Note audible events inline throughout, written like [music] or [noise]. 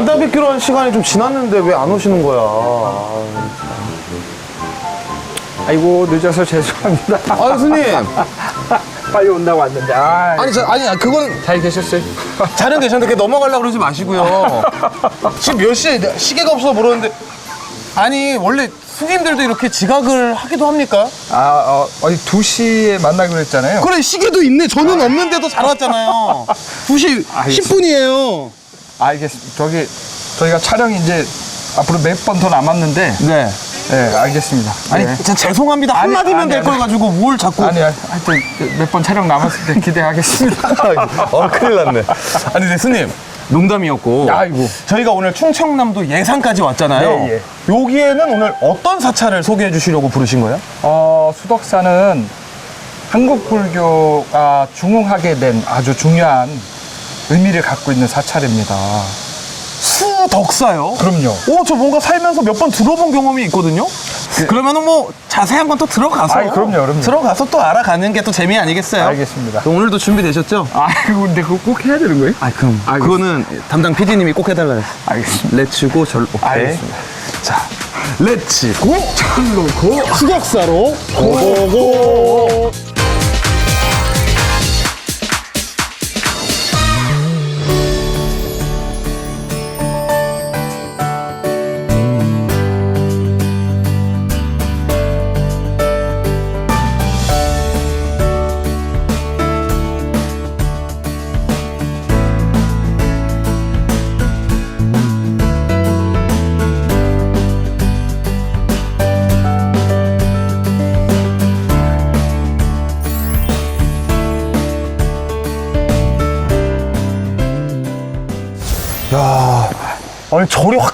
만나 뵙기로 한 시간이 좀 지났는데 왜 안 오시는 거야? 아이고 늦어서 죄송합니다. 아, 스님. [laughs] 빨리 온다고 왔는데. 아, 아니, 저, 아니, 그건 잘 계셨어요? 자는 괜찮은데 그렇게 넘어가려고 그러지 마시고요. [laughs] 지금 몇 시에 시계가 없어서 물었는데. 아니, 원래 스님들도 이렇게 지각을 하기도 합니까? 아, 어, 어디 2시에 만나기로 했잖아요. 그래, 시계도 있네. 저는 없는데도 잘 왔잖아요. 2시 [laughs] 알겠습니다. 10분이에요. 알겠습니다. 저기 저희가 촬영이 이제 앞으로 몇 번 더 남았는데 네. 네, 알겠습니다. 아니, 네. 진짜 죄송합니다. 아니, 한마디면 아니, 될 걸 아니. 가지고 뭘 자꾸. 아니, 하여튼 몇 번 촬영 남았을 때 기대하겠습니다. [laughs] 어, 큰일 났네. 아니, 네, 스님. 농담이었고. 아이고. 저희가 오늘 충청남도 예산까지 왔잖아요. 예, 예. 여기에는 오늘 어떤 사찰을 소개해 주시려고 부르신 거예요? 어, 수덕사는 한국 불교가 중흥하게 된 아주 중요한 의미를 갖고 있는 사찰입니다. 수덕사요? 그럼요. 오, 저 뭔가 살면서 몇 번 들어본 경험이 있거든요? 그 러면은 뭐 자세한 건 또 들어가서. 아이, 그럼요, 그럼요. 들어가서 또 알아가는 게 또 재미 아니겠어요? 알겠습니다. 오늘도 준비되셨죠? 아이고, 근데 그거 꼭 해야 되는 거예요? 아, 그럼. 그거는 담당 PD님이 꼭 해달라 했어요. 알겠습니다. 렛츠고 절 오케이. 알겠습니다. 자, 렛츠고 절로 고 수덕사로 고고고.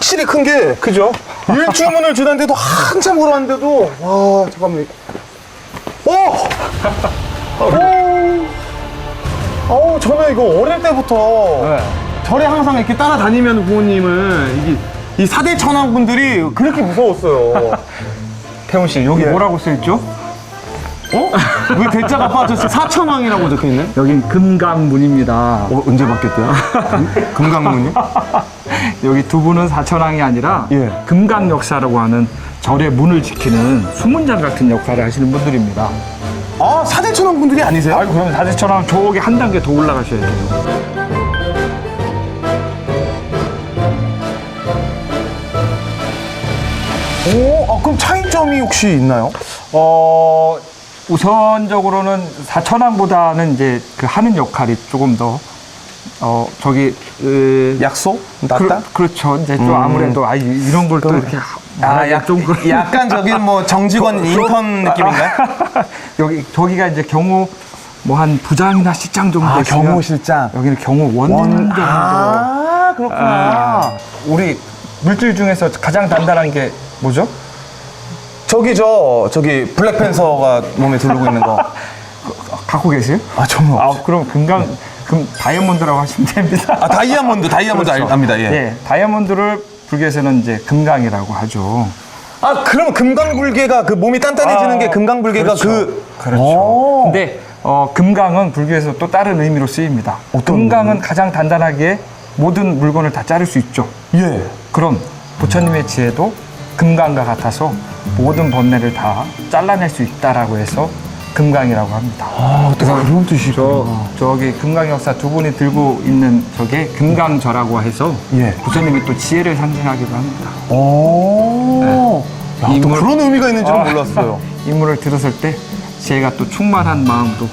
확실히 큰 게 그죠? 일주문을 주는데도 한참 걸어왔는데도 와 잠깐만. 오, 오, 어우 저는 이거 어릴 때부터 네. 절에 항상 이렇게 따라다니면 부모님을 이게 이 사대 천왕 분들이 그렇게 무서웠어요. [laughs] 태훈 씨, 여기 예. 뭐라고 써있죠? 어? 왜 대자가 빠졌어? 사천왕이라고 적혀 있네. 여긴 금강문입니다. 어, 언제 바뀌었대요? 금강문이? 여기 두 분은 사천왕이 아니라 예. 금강 역사라고 하는 절의 문을 지키는 수문장 같은 역할을 하시는 분들입니다. 아 사대 천왕 분들이 아니세요? 아이고 그럼 사대천왕 저기 한 단계 더 올라가셔야 돼요. 오, 아, 그럼 차이점이 혹시 있나요? 어 우선적으로는 사천왕보다는 이제 그 하는 역할이 조금 더 어 저기 으, 약속? 그, 렇죠 이제 또 아무래도 아 이- 이런 걸 또 이렇게 아, 약, 좀 그런- 약간 저기 뭐 [laughs] 정직원 인턴 느낌인가요? [laughs] 여기 저기가 이제 경호 뭐한 부장이나 실장 정도 아, 되시면 경호 실장. 여기는 경호원 정도 아, 그렇구나. 아, 우리 물질 중에서 가장 단단한 게 뭐죠? 저기 저, 저기 블랙팬서가 몸에 두르고 있는 거. [laughs] 갖고 계세요? 아, 저는 아 그럼 금강 금 다이아몬드라고 하시면 됩니다. 아, 다이아몬드, 다이아몬드 알- 압니다, 예. 예, 다이아몬드를 불교에서는 이제 금강이라고 하죠. 아, 그럼 금강불개가 그 몸이 단단해지는 아, 게 금강불개가 그렇죠. 그. 그렇죠. 오. 근데 어, 금강은 불교에서 또 다른 의미로 쓰입니다. 어떤 금강은 가장 단단하게 모든 물건을 다 자를 수 있죠. 예. 그럼 부처님의 지혜도 금강과 같아서 모든 번뇌를 다 잘라낼 수 있다라고 해서 금강이라고 합니다. 아, 또 그런 뜻이죠. 저, 저기 금강 역사 두 분이 들고 있는 저게 금강저라고 해서 예. 부처님이 또 지혜를 상징하기도 합니다. 오. 야, 또 인물- 그런 의미가 있는 줄은 아. 몰랐어요. [laughs] 인물을 들었을 때 지혜가 또 충만한 마음으로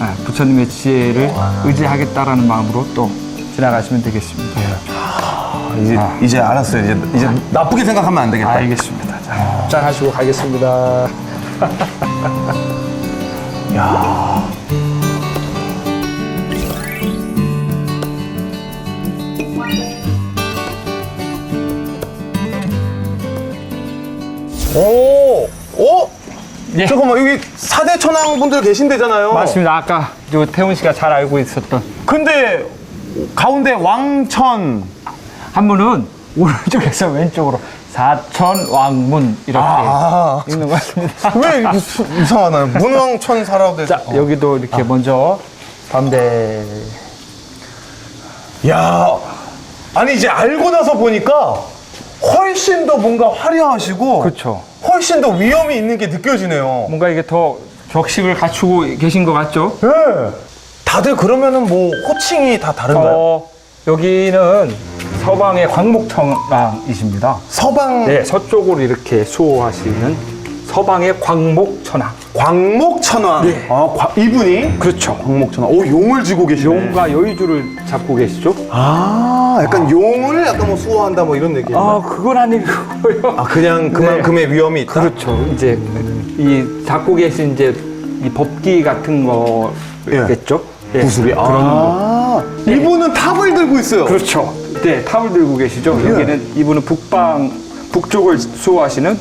아, 부처님의 지혜를 의지하겠다라는 마음으로 또 지나가시면 되겠습니다. 아, 이제, 이제 알았어요. 이제, 이제 나쁘게 생각하면 안 되겠다. 알겠습니다. 자, 짠 하시고 가겠습니다. [laughs] 오! 오! 예. 잠깐만, 여기 사대 천왕 분들 계신데잖아요. 맞습니다. 아까 요 태훈 씨가 잘 알고 있었던 근데 가운데 왕천. 한 분은 오른쪽에서 [laughs] 왼쪽으로 사천 왕문 이렇게 아. 읽는 것 같습니다. 왜 이렇게 수- 이상하나요? 문왕천 사라고 돼. 자, 여기도 이렇게 먼저 밤대 야, 아니 이제 알고 나서 보니까 훨씬 더 뭔가 화려하시고 그렇죠. 훨씬 더 위험이 있는 게 느껴지네요. 뭔가 이게 더 격식을 갖추고 계신 것 같죠? 네. 다들 그러면은 뭐 호칭이 다 다른가요? 어, 여기는 서방의 광목천왕이십니다. 서방 네, 서쪽으로 이렇게 수호하시는 서방의 광목천왕. 광목천왕. 네. 아, 과- 이분이 그렇죠. 광목천왕. 오 용을 쥐고 계시네. 용과 여의주를 잡고 계시죠? 아, 약간 용을 약간 뭐 수호한다 뭐 이런 얘기예요. 아, 그건 아니고요. 아, 그냥 그만큼의 위험이 있다. 그렇죠. 이제 이 잡고 계신 이제 이 법기 같은 거겠죠? 예, 구슬이. 그런 거. 아, 이분은 탑을 들고 있어요. 그렇죠. 네, 탑을 들고 계시죠. 예. 여기는 이분은 북방 북쪽을 수호하시는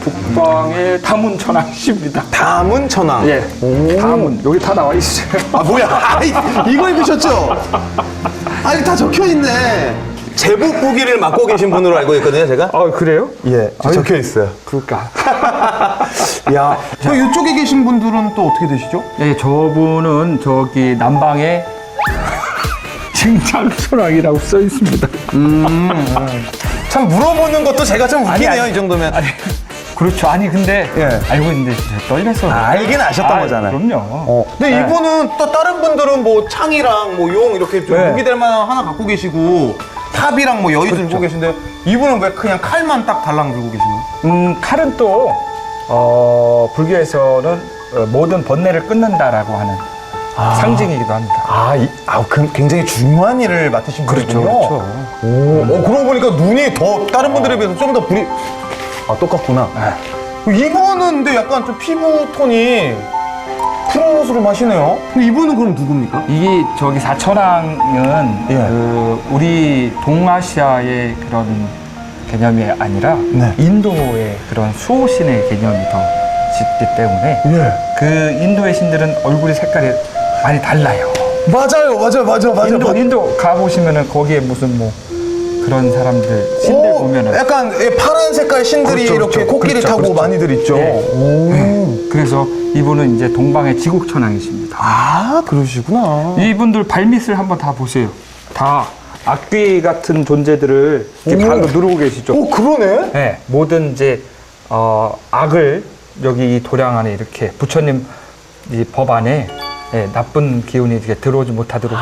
북방의 다문 천왕이십니다. 담은 천왕. 예, 오. 다문 여기 다 나와 있어요. 아 뭐야? [laughs] 아이, 이거 입으셨죠? 아니 다 적혀 있네. 제복 무기를 맡고 계신 분으로 알고 있거든요, 제가. 아 그래요? 예, 적혀 있어요. 그럴까? [laughs] 야, 저 이쪽에 계신 분들은 또 어떻게 되시죠? 예, 저분은 저기 남방의 증장천왕이라고 써 있습니다. 참 물어보는 것도 제가 좀 웃기네요, 아니, 아니. 이 정도면. 그렇죠. 아니 근데 예. 알고 있는데 진짜 떨려서. 아, 알긴 아셨던 아, 거잖아요. 그럼요. 어. 근데 네. 이분은 또 다른 분들은 뭐 창이랑 뭐 용 이렇게 좀 네. 무기 될 만한 하나 갖고 계시고 탑이랑 뭐 여의 그렇죠. 들고 계신데 이분은 왜 그냥 칼만 딱 달랑 들고 계시는 거예요? 음, 칼은 또 어, 불교에서는 어, 모든 번뇌를 끊는다라고 하는 상징이기도 합니다. 아, 이, 아, 그, 굉장히 중요한 일을 맡으신 그렇죠, 분이군요. 그렇죠. 오, 어, 그러고 보니까 눈이 더 다른 분들에 비해서 좀 더 불이 아 똑같구나. 이분은 근데 약간 좀 피부 톤이 푸르스름하시네요. 근데 이분은 그럼 누굽니까? 이게 저기 사천왕은 예. 그 우리 동아시아의 그런 개념이 아니라 네. 인도의 그런 수호신의 개념이 더 짙기 때문에 예. 그 인도의 신들은 얼굴이 색깔이 많이 달라요. 맞아요, 맞아요, 맞아요, 맞아요. 인도 인도 가보시면은 거기에 무슨 뭐 그런 사람들 신들 오, 보면은 약간 예, 파란 색깔 신들이 그렇죠, 이렇게 그렇죠. 코끼리 그렇죠, 타고 그렇죠. 많이들 있죠. 예. 오. 그래서 이분은 이제 동방의 지국천왕이십니다. 아, 그러시구나. 이분들 발밑을 한번 다 보세요. 다 악귀 같은 존재들을 이렇게 오. 발로 누르고 계시죠. 오, 그러네. 네, 모든 이제 어, 악을 여기 이 도량 안에 이렇게 부처님 이 법 안에 예, 나쁜 기운이 이렇게 들어오지 못하도록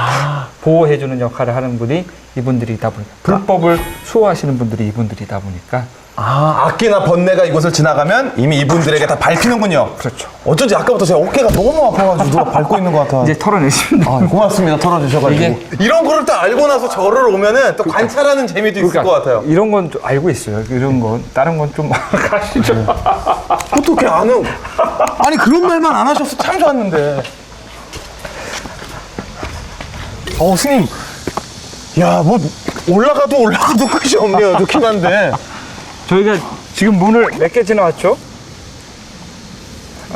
보호해주는 역할을 하는 분이 이분들이다 보니까 불법을 수호하시는 분들이 이분들이다 보니까 아, 악기나 번뇌가 이곳을 지나가면 이미 이분들에게 다 밟히는군요. 그렇죠. 어쩐지 아까부터 제 어깨가 너무 아파가지고 누가 밟고 있는 것 같아. 이제 털어내시면 아, 고맙습니다. 털어주셔가지고. 이게- 이런 거를 또 알고 나서 저를 오면은 또 관찰하는 재미도 있을 것 같아요. 이런 건좀 알고 있어요. 이런 건 다른 건 좀 [laughs] 가시죠. 어떻게 아는? 아니, 그런 말만 안 하셨어. 참 좋았는데. 어, 스님. 야, 뭐, 올라가도 올라가도 끝이 없네요. 좋긴 한데. 저희가 지금 문을 몇 개 지나왔죠?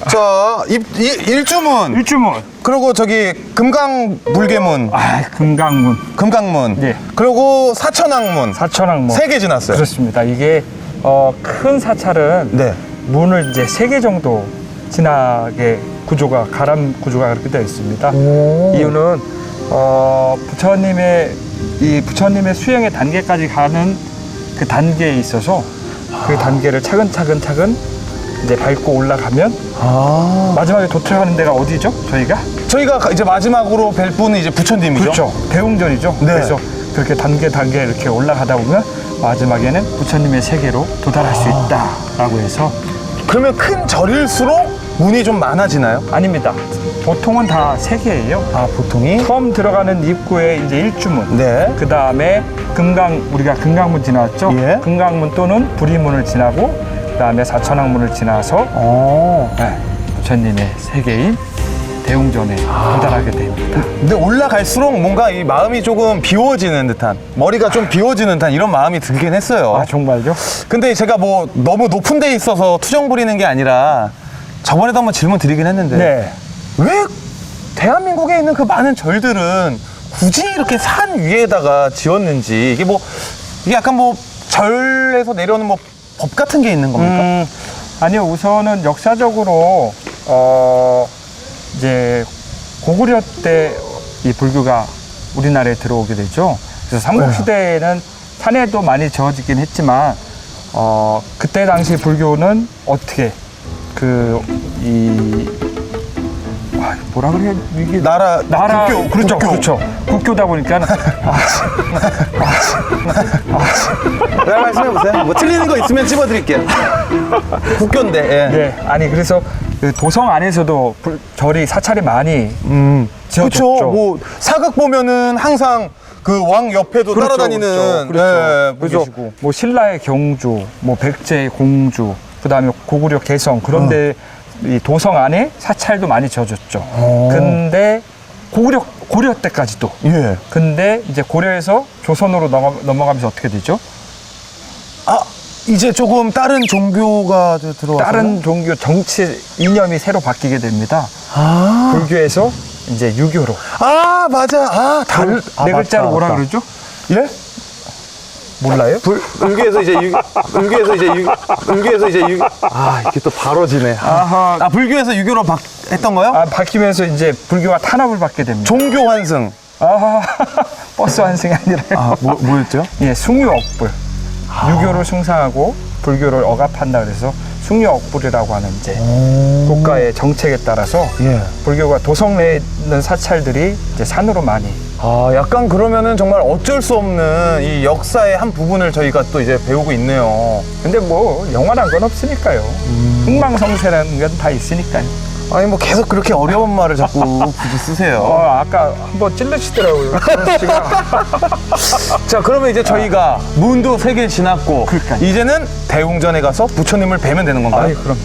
자, 일, 일, 일주문. 일주문. 그리고 저기, 금강불계문. 아, 금강문, 금강문. 예. 그리고 사천왕문. 사천왕문. 세 개 지났어요. 그렇습니다. 이게 어, 큰 사찰은 네. 문을 이제 세 개 정도 지나게 구조가 가람 구조가 그렇게 되어 있습니다. 오. 이유는 어, 부처님의 이 부처님의 수행의 단계까지 가는 그 단계에 있어서 그 단계를 차근차근 차근 이제 밟고 올라가면 아. 마지막에 도착하는 데가 어디죠? 저희가 저희가 가- 이제 마지막으로 뵐 분은 이제 부처님이죠. 그렇죠. 대웅전이죠. 네. 그래서 그렇게 단계 단계 이렇게 올라가다 보면 마지막에는 부처님의 세계로 도달할 수 있다라고 해서 그러면 큰 절일수록 문이 좀 많아지나요? 아닙니다. 보통은 다 세 개예요. 아, 보통이? 처음 들어가는 입구에 이제 일주문. 네. 그 다음에 금강 우리가 금강문 지나왔죠. 예. 금강문 또는 부리문을 지나고 그 다음에 사천왕문을 지나서 어. 네, 부처님의 세계인 대웅전에 아. 도달하게 됩니다. 근데 올라갈수록 뭔가 이 마음이 조금 비워지는 듯한, 머리가 좀 비워지는 듯한 이런 마음이 들긴 했어요. 아 정말요? 근데 제가 뭐 너무 높은 데 있어서 투정 부리는 게 아니라 저번에도 한번 질문 드리긴 했는데 네. 왜 대한민국에 있는 그 많은 절들은 굳이 이렇게 산 위에다가 지었는지 이게 뭐 이게 약간 뭐 절에서 내려오는 뭐 법 같은 게 있는 겁니까? 음, 아니요, 우선은 역사적으로, 어, 이제 고구려 때 이 불교가 우리나라에 들어오게 되죠. 그래서 삼국 시대에는 산에도 많이 지어지긴 했지만 어, 그때 당시 불교는 어떻게 그이 아, 뭐라 그래야 이게 나라, 나라 국교, 그렇죠 국교. 그렇죠 국교다 보니까 [laughs] 네, 말씀해 보세요. 뭐 틀리는 거 있으면 찝어드릴게요. 국교인데, 예. 네 아니 그래서 그 도성 안에서도 불- 절이 사찰이 많이 음. 지어졌죠. 그렇죠. 뭐, 사극 보면은 항상 그 왕 옆에도 따라다니는 그렇죠. 예, 분 그래서. 뭐 신라의 경주, 뭐 백제의 공주, 그다음에 고구려 개성 그런데 이 도성 안에 사찰도 많이 지어졌죠. 어. 근데 고구려 고려 때까지도. 예. 근데 이제 고려에서 조선으로 넘어, 넘어가면서 어떻게 되죠? 아, 이제 조금 다른 종교가 저 들어와서. 다른 종교 정치 이념이 새로 바뀌게 됩니다. 아. 불교에서 이제 유교로. 아, 맞아. 아, 다른. 아, 네 글자로 맞다, 뭐라 맞다. 그러죠? 예? 몰라요? 불, 불교에서 이제 유, 불교에서 이제 유, 불교에서 이제 유, 아 이게 또 바로 지네. 아, 아하. 아, 불교에서 유교로 바, 했던 거요? 아, 바뀌면서 이제 불교가 탄압을 받게 됩니다. 종교 환승. 아, [laughs] 버스 환승이 아니라요. 아, 뭐, 뭐였죠? 예, 숭유 억불. 유교를 숭상하고 불교를 억압한다 그래서 숭유억불이라고 하는 이제 국가의 정책에 따라서 예. 불교가 도성 내에 있는 사찰들이 이제 산으로 많이 아, 약간 그러면은 정말 어쩔 수 없는 이 역사의 한 부분을 저희가 또 이제 배우고 있네요. 근데 뭐 영원한 건 없으니까요. 흥망성쇠라는 건 다 있으니까요. 아니 뭐 계속 그렇게 어려운 말을 자꾸 [laughs] 굳이 쓰세요. 어, 아까 한번 찔러시더라고요. 씨가. [laughs] 자, 그러면 이제 저희가 문도 세 개 지났고 그러니까요. 이제는 대웅전에 가서 부처님을 뵈면 되는 건가요? 아이, 그럼요.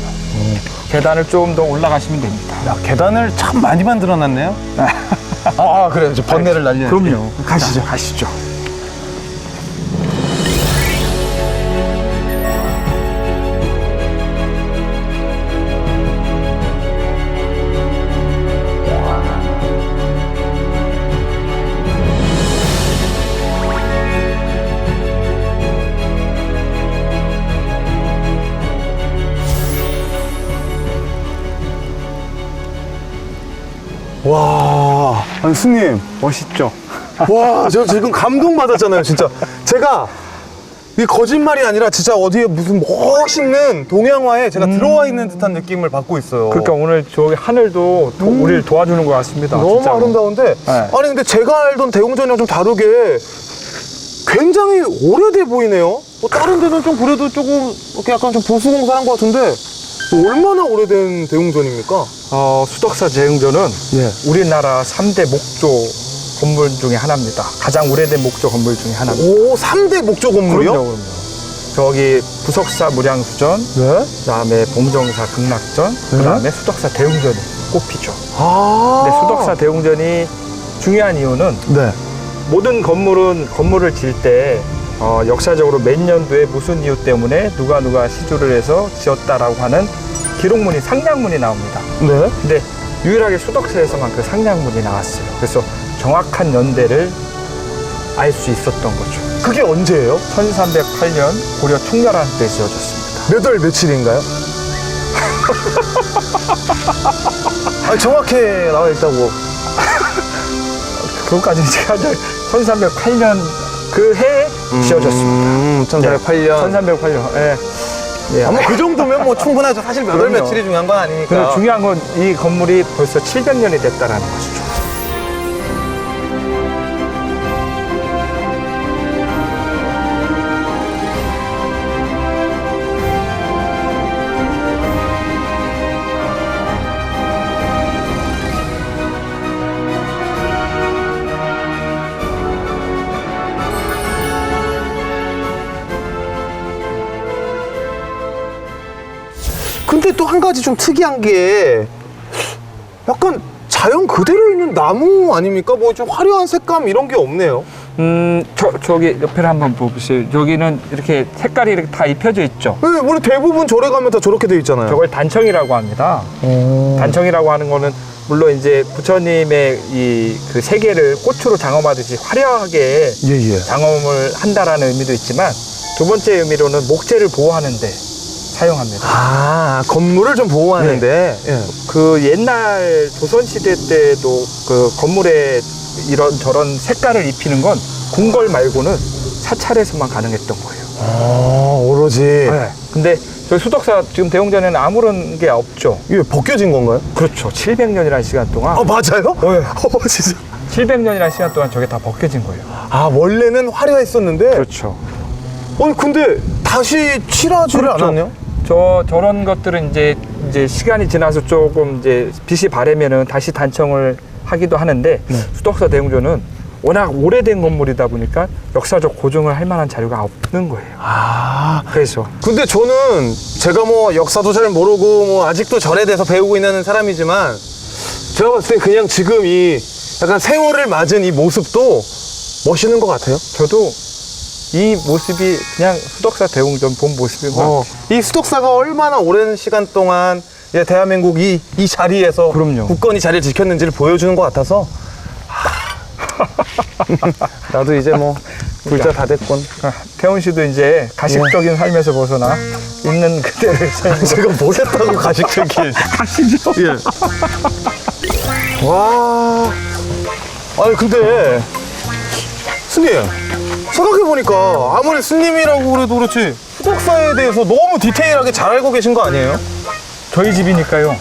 계단을 좀더 올라가시면 됩니다. 야, 계단을 참 많이 만들어놨네요. [laughs] 아, 아 그래요. 저 번뇌를 날려. 그럼요. 가시죠. 가시죠. 스님, 멋있죠? [laughs] 와, 저 지금 감동 받았잖아요, 진짜. 제가 이 거짓말이 아니라 진짜 어디에 무슨 멋있는 동양화에 제가 들어와 있는 듯한 느낌을 받고 있어요. 그러니까 오늘 저기 하늘도 도- 우리를 도와주는 것 같습니다. 너무 진짜로. 아름다운데 네. 아니 근데 제가 알던 대웅전이랑 좀 다르게 굉장히 오래돼 보이네요. 뭐 다른 데는 좀 그래도 조금 이렇게 약간 좀 보수공사한 것 같은데 얼마나 오래된 대웅전입니까? 어, 수덕사 제흥전은 예. 우리나라 삼대 목조 건물 중에 하나입니다. 가장 오래된 목조 건물 중에 하나입니다. 오, 3대 목조 건물이요? 그럼요, 그럼요. 저기 부석사 무량수전, 네. 그다음에 봉정사 극락전, 그다음에 수덕사 대웅전이 꼽히죠. 아. 근데 수덕사 대웅전이 중요한 이유는 네. 모든 건물은 건물을 지을 때 어, 역사적으로 몇 년도에 무슨 이유 때문에 누가 누가 시조를 해서 지었다라고 하는 기록문이 상량문이 나옵니다. 네. 근데 유일하게 수덕사에서만 그 상량문이 나왔어요. 그래서 정확한 연대를 알 수 있었던 거죠. 그게 언제예요? 1308년 고려 충렬한 때 지어졌습니다. 몇 월 며칠인가요? [laughs] 아니, 정확히 나와 있다고. 그것까지는 제가 1308년 그 해에 지어졌습니다. 음, 1408년. 1308년. 예. 예. 아마 그 정도면 뭐 충분하죠. 사실 몇월 그럼요. 며칠이 중요한 건 아니니까. 중요한 건 이 건물이 벌써 700년이 됐다라는 것이죠. 근데 또 한 가지 좀 특이한 게 약간 자연 그대로 있는 나무 아닙니까? 뭐 좀 화려한 색감 이런 게 없네요. 음, 저, 저기 옆에를 한번 보세요. 여기는 이렇게 색깔이 이렇게 다 입혀져 있죠. 네, 원래 대부분 절에 가면 다 저렇게 돼 있잖아요. 저걸 단청이라고 합니다. 단청이라고 하는 거는 물론 이제 부처님의 이 그 세계를 꽃으로 장엄하듯이 화려하게 예, 예. 장엄을 한다라는 의미도 있지만 두 번째 의미로는 목재를 보호하는데 사용합니다. 아, 건물을 좀 보호하는데. 예. 그 옛날 조선 시대 때도 그 건물에 이런 저런 색깔을 입히는 건 궁궐 말고는 사찰에서만 가능했던 거예요. 아, 오로지. 네. 근데 저희 수덕사 지금 대웅전에는 아무런 게 없죠. 이게 벗겨진 건가요? 그렇죠. 700년이라는 시간 동안 아, 맞아요? 네. [laughs] 어, 진짜. 700년이라는 시간 동안 저게 다 벗겨진 거예요. 아, 원래는 화려했었는데. 그렇죠. 아니, 근데 다시 칠하지를 그렇죠. 않았네요? 저 저런 것들은 이제 이제 시간이 지나서 조금 이제 빛이 바래면은 다시 단청을 하기도 하는데 수덕사 대웅전은 워낙 오래된 건물이다 보니까 역사적 고증을 할 만한 자료가 없는 거예요. 아. 그래서 근데 저는 제가 뭐 역사도 잘 모르고 뭐 아직도 절에 대해서 배우고 있는 사람이지만 제가 봤을 때 그냥 지금 이 약간 세월을 맞은 이 모습도 멋있는 것 같아요. 저도 이 모습이 그냥 수덕사 대웅전 본 모습인 것 어, 같아요. 이 수덕사가 얼마나 오랜 시간 동안 예, 대한민국 이, 이 자리에서 그럼요. 국권이 자리를 지켰는지를 보여주는 것 같아서 하, [laughs] 나도 이제 뭐 [laughs] 불자 다 됐군. 아, 태훈 씨도 이제 가식적인 삶에서 벗어나 있는 그대로의 삶으로 [laughs] 제가 뭘 했다고 가식적이에요. 가시죠. 예. 와. 아니 근데 스님 생각해 보니까 아무리 스님이라고 그래도 그렇지 수덕사에 대해서 너무 디테일하게 잘 알고 계신 거 아니에요? 저희 집이니까요.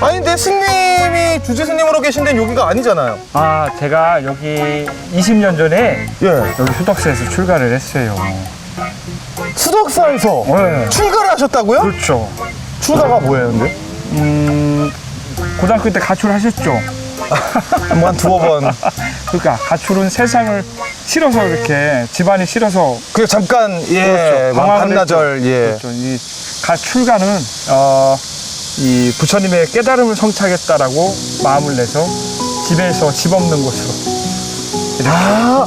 아니 근데 스님이 주지 스님으로 계신 데는 여기가 아니잖아요. 아, 제가 여기 20년 전에 예. 여기 수덕사에서 출가를 했어요. 수덕사에서 네. 출가를 하셨다고요? 그렇죠. 출가가 뭐예요, 근데? 음, 고등학교 때 가출하셨죠. [laughs] 뭐 한 두어 번. 그러니까 가출은 세상을 싫어서 이렇게 집안이 싫어서 그 잠깐 예, 그렇죠. 뭐 방황을 반나절 했죠. 예. 그렇죠. 이 가출가는 어, 이 부처님의 깨달음을 성취하겠다라고 마음을 내서 집에서 집 없는 곳으로 아,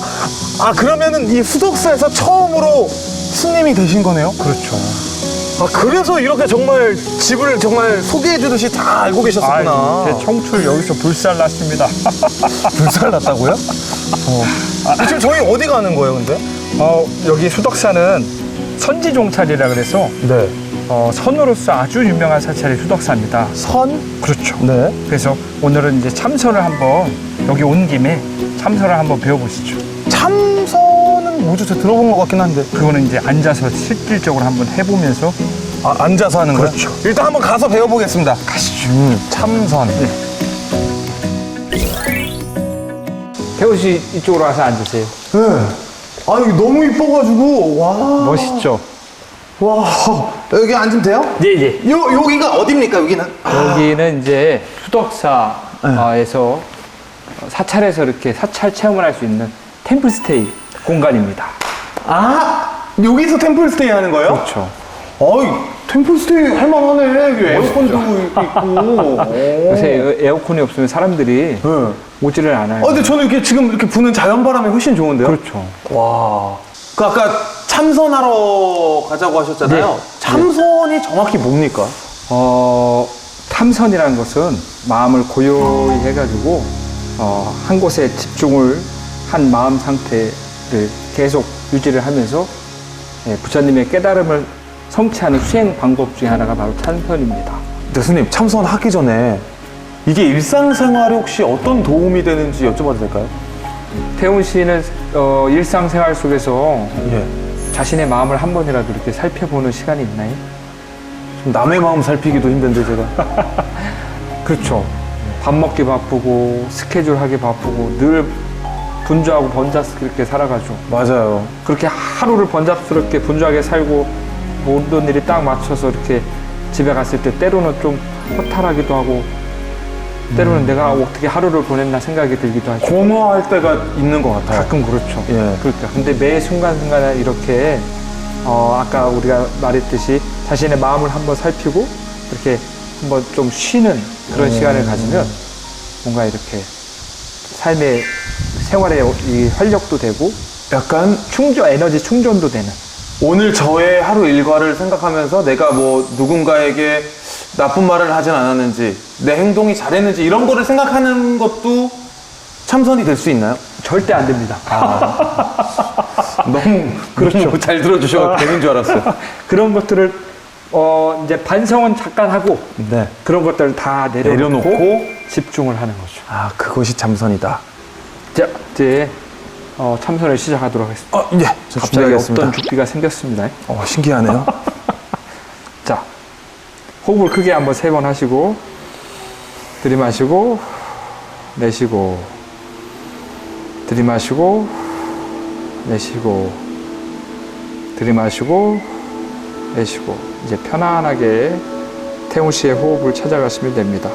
아 그러면은 이 수덕사에서 처음으로 스님이 되신 거네요? 그렇죠. 아 그래서 이렇게 정말 집을 정말 소개해 주듯이 다 알고 계셨었구나. 아유, 제 청출 여기서 불살 났습니다. [laughs] 불살 났다고요? 어. 아, 지금 저희 어디 가는 거예요, 근데? 어, 여기 수덕사는 선지종찰이라 그래서 네. 어, 선으로서 아주 유명한 사찰이 수덕사입니다. 선? 그렇죠. 네. 그래서 오늘은 이제 참선을 한번 여기 온 김에 참선을 한번 배워보시죠. 참선은 뭐죠? 제가 들어본 것 같긴 한데. 그거는 이제 앉아서 실질적으로 한번 해보면서 아, 앉아서 하는 거예요? 그렇죠. 일단 한번 가서 배워보겠습니다. 가시죠. 음, 참선. 태우 씨 이쪽으로 와서 앉으세요. 네. 아, 여기 너무 이뻐가지고, 와. 멋있죠? 와. 여기 앉으면 돼요? 예, 예. 요, 여기가 어딥니까, 여기는? 여기는 이제 수덕사에서 사찰에서 이렇게 사찰 체험을 할 수 있는 템플스테이 공간입니다. 아, 여기서 템플 스테이 하는 거예요? 그렇죠. 어이, 템플 스테이 할만하네. 여기 에어컨도 있고. [laughs] 요새 에- 에어컨이 없으면 사람들이 네. 오지를 않아요. 어, 근데 저는 이렇게 지금 이렇게 부는 자연 바람이 훨씬 좋은데요? 그렇죠. 와. 그 아까 참선하러 가자고 하셨잖아요. 네. 참선이 정확히 뭡니까? 어, 탐선이라는 것은 마음을 고요히 해가지고 어, 한 곳에 집중을 한 마음 상태를 계속 유지를 하면서 예, 부처님의 깨달음을 성취하는 수행 방법 중에 하나가 바로 참선입니다. 교수님, 참선하기 전에 이게 일상생활에 혹시 어떤 도움이 되는지 여쭤봐도 될까요? 태훈 씨는 어, 일상생활 속에서 예. 자신의 마음을 한 번이라도 이렇게 살펴보는 시간이 있나요? 좀 남의 마음 살피기도 힘든데 제가. [laughs] 그렇죠. 밥 먹기 바쁘고 스케줄 하기 바쁘고 늘 분주하고 번잡스럽게 살아가죠. 맞아요. 그렇게 하루를 번잡스럽게 분주하게 살고 모든 일이 딱 맞춰서 이렇게 집에 갔을 때 때로는 좀 허탈하기도 하고 때로는 내가 어떻게 하루를 보냈나 생각이 들기도 하죠. 공허할 때가 있는 것 같아요. 가끔 그렇죠. 예. 그러니까 근데 매 순간순간에 이렇게 어 아까 우리가 말했듯이 자신의 마음을 한번 살피고 이렇게 한번 좀 쉬는 그런 시간을 가지면 뭔가 이렇게 삶의 생활에 이 활력도 되고 약간 충전 에너지 충전도 되는 오늘 저의 하루 일과를 생각하면서 내가 뭐 누군가에게 나쁜 말을 하진 않았는지 내 행동이 잘했는지 이런 거를 생각하는 것도 참선이 될 수 있나요? 절대 안 됩니다. [laughs] 너무 그렇죠. 잘 들어주셔서 되는 줄 알았어요. [laughs] 그런 것들을 어 이제 반성은 잠깐 하고 네. 그런 것들을 다 내려놓고, 내려놓고 집중을 하는 거죠. 아 그것이 참선이다. 자, 이제 어, 참선을 시작하도록 하겠습니다. 어, 예. 저 갑자기. 없던 죽비가 생겼습니다. 어, 신기하네요. [laughs] 자, 호흡을 크게 한번 세 번 하시고 들이마시고 내쉬고 들이마시고 내쉬고 들이마시고 내쉬고 이제 편안하게 태훈 씨의 호흡을 찾아가시면 됩니다.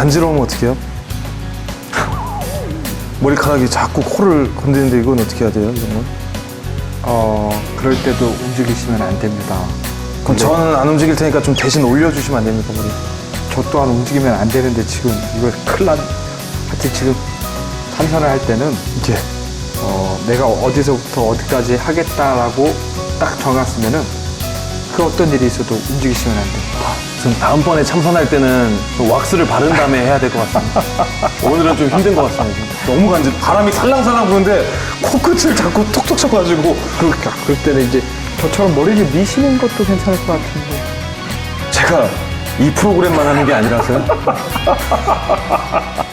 간지러우면 어떡해요? 머리카락이 자꾸 코를 건드는데 이건 어떻게 해야 돼요, 이런 건? 어, 그럴 때도 움직이시면 안 됩니다. 그럼 저는 안 움직일 테니까 좀 대신 올려주시면 안 됩니까, 머리? 저 또한 움직이면 안 되는데 지금 이거 큰일 난 하여튼 지금 참선을 할 때는 이게. 어, 내가 어디서부터 어디까지 하겠다라고 딱 정했으면은 그 어떤 일이 있어도 움직이시면 안 돼요. 전 다음번에 참선할 때는 좀 왁스를 바른 다음에 해야 될 것 같습니다. [laughs] 오늘은 좀 힘든 것 같습니다. [laughs] 너무 간지, 바람이 살랑살랑 부는데 코끝을 자꾸 톡톡 쳐가지고. 그러니까 그럴 때는 이제 저처럼 머리를 미시는 것도 괜찮을 것 같은데. 제가 이 프로그램만 하는 게 아니라서요. [laughs]